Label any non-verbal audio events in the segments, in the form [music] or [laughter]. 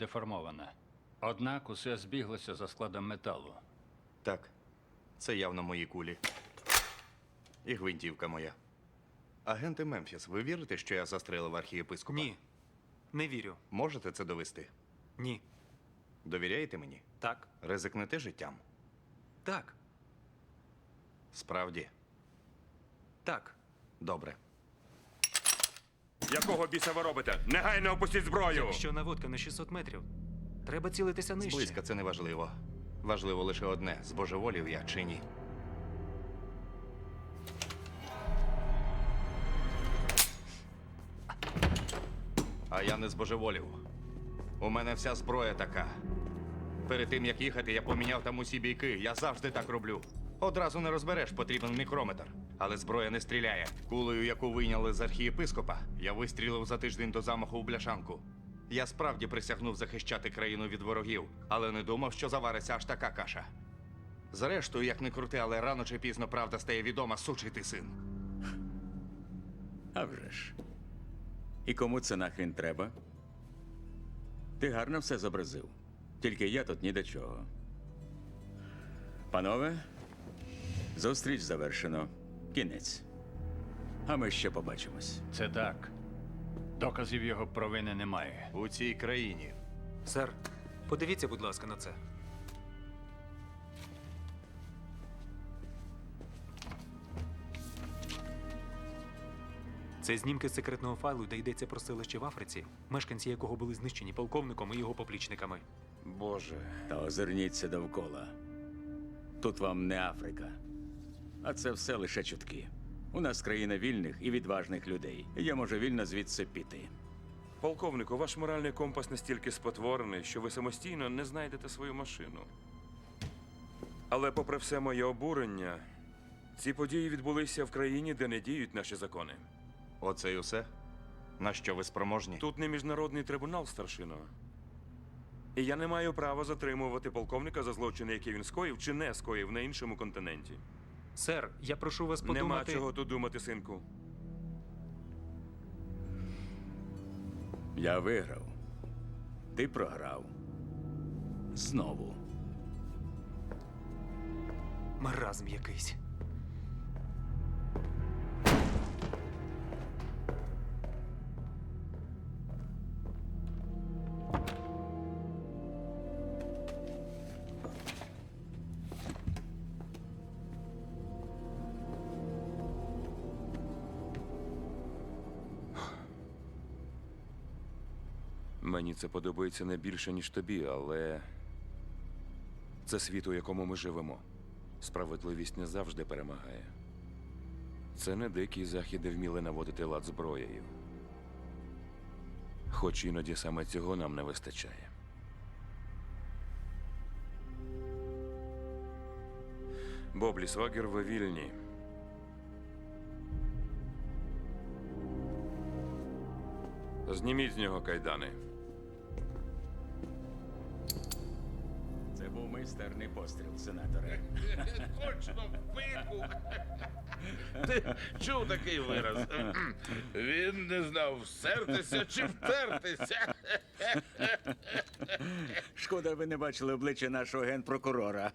деформована. Однак усе збіглося за складом металу. Так, це явно мої кулі. І гвинтівка моя. Агенти Мемфіс, ви вірите, що я застрелив архієпископа? Ні. Не вірю. Можете це довести? Ні. Довіряєте мені? Так. Ризикнете життям? Так. Справді, Так. добре. Якого біса ви робите? Негайно опустіть зброю! Що наводка на 600 метрів? Треба цілитися нижче. Зблизька це не важливо. Важливо лише одне: збожеволів я чи ні. А я не збожеволів. У мене вся зброя така. Перед тим як їхати, я поміняв там усі бійки. Я завжди так роблю. Одразу не розбереш, потрібен мікрометр. Але зброя не стріляє. Кулею, яку вийняли з архієпископа, я вистрілив за тиждень до замаху у бляшанку. Я справді присягнув захищати країну від ворогів, але не думав, що завариться аж така каша. Зрештою, як не крути, але рано чи пізно правда стає відома, сучий ти син. А вже ж. І кому це нахрін треба? Ти гарно все зобразив. Тільки я тут ні до чого. Панове, зустріч завершено. Кінець. А ми ще побачимось. Це так. Доказів його провини немає. У цій країні Сер, подивіться, будь ласка, на це. Це знімки з секретного файлу, де йдеться про селище в Африці, мешканці якого були знищені полковником і його поплічниками. Боже. Та озирніться довкола. Тут вам не Африка. А це все лише чутки. У нас країна вільних і відважних людей. Я можу вільно звідси піти. Полковнику, ваш моральний компас настільки спотворений, що ви самостійно не знайдете свою машину. Але, попри все моє обурення, ці події відбулися в країні, де не діють наші закони. оце й усе. На що ви спроможні? Тут не міжнародний трибунал старшино. І я не маю права затримувати полковника за злочини, які він скоїв чи не скоїв на іншому континенті. Сер, я прошу вас подумати. Нема чого тут думати, синку. Я виграв. Ти програв. Знову. Маразм якийсь. Мені це подобається не більше, ніж тобі, але це світ, у якому ми живемо. Справедливість не завжди перемагає. Це не дикий захід, де вміли наводити лад зброєю. Хоч іноді саме цього нам не вистачає. Боблі Свагер, ви вільні. Зніміть з нього кайдани. Майстерний постріл, сенаторе. Точно в пику. Ти чув такий вираз? Він не знав всертися чи втертися. Шкода, ви не бачили обличчя нашого генпрокурора.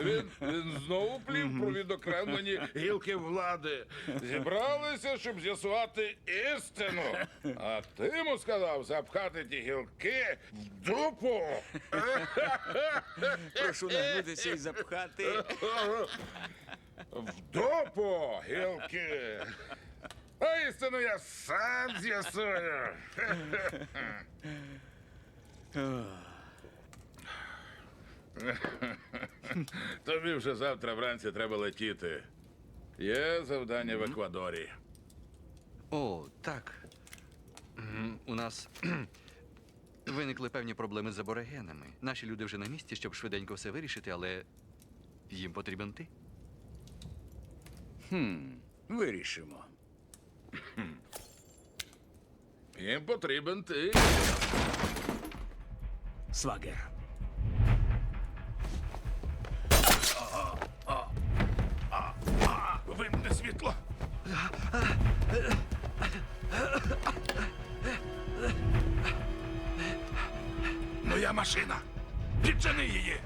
Він, він знову плів про відокремлені гілки влади. Зібралися, щоб з'ясувати істину. А ти йому сказав запхати ті гілки в дупу. Прошу нагнутися і запхати. В дупу гілки. А істину я сам з'ясую. [laughs] Тобі вже завтра вранці треба летіти. Є завдання в Еквадорі. О, так. М, У нас кхм, [clears throat] виникли певні проблеми з аборигенами. Наші люди вже на місці, щоб швиденько все вирішити, але їм потрібен ти. Вирішимо. Їм потрібен ти. Свагер. світло. Моя машина. Піджени її.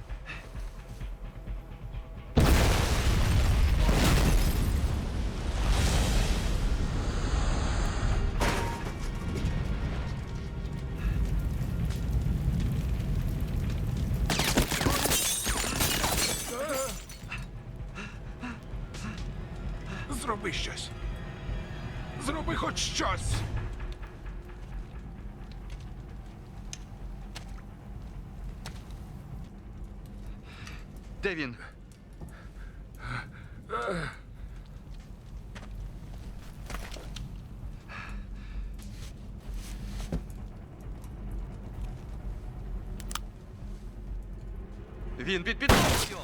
Зроби щось. Зроби хоч щось. Де він? Він під підлогою!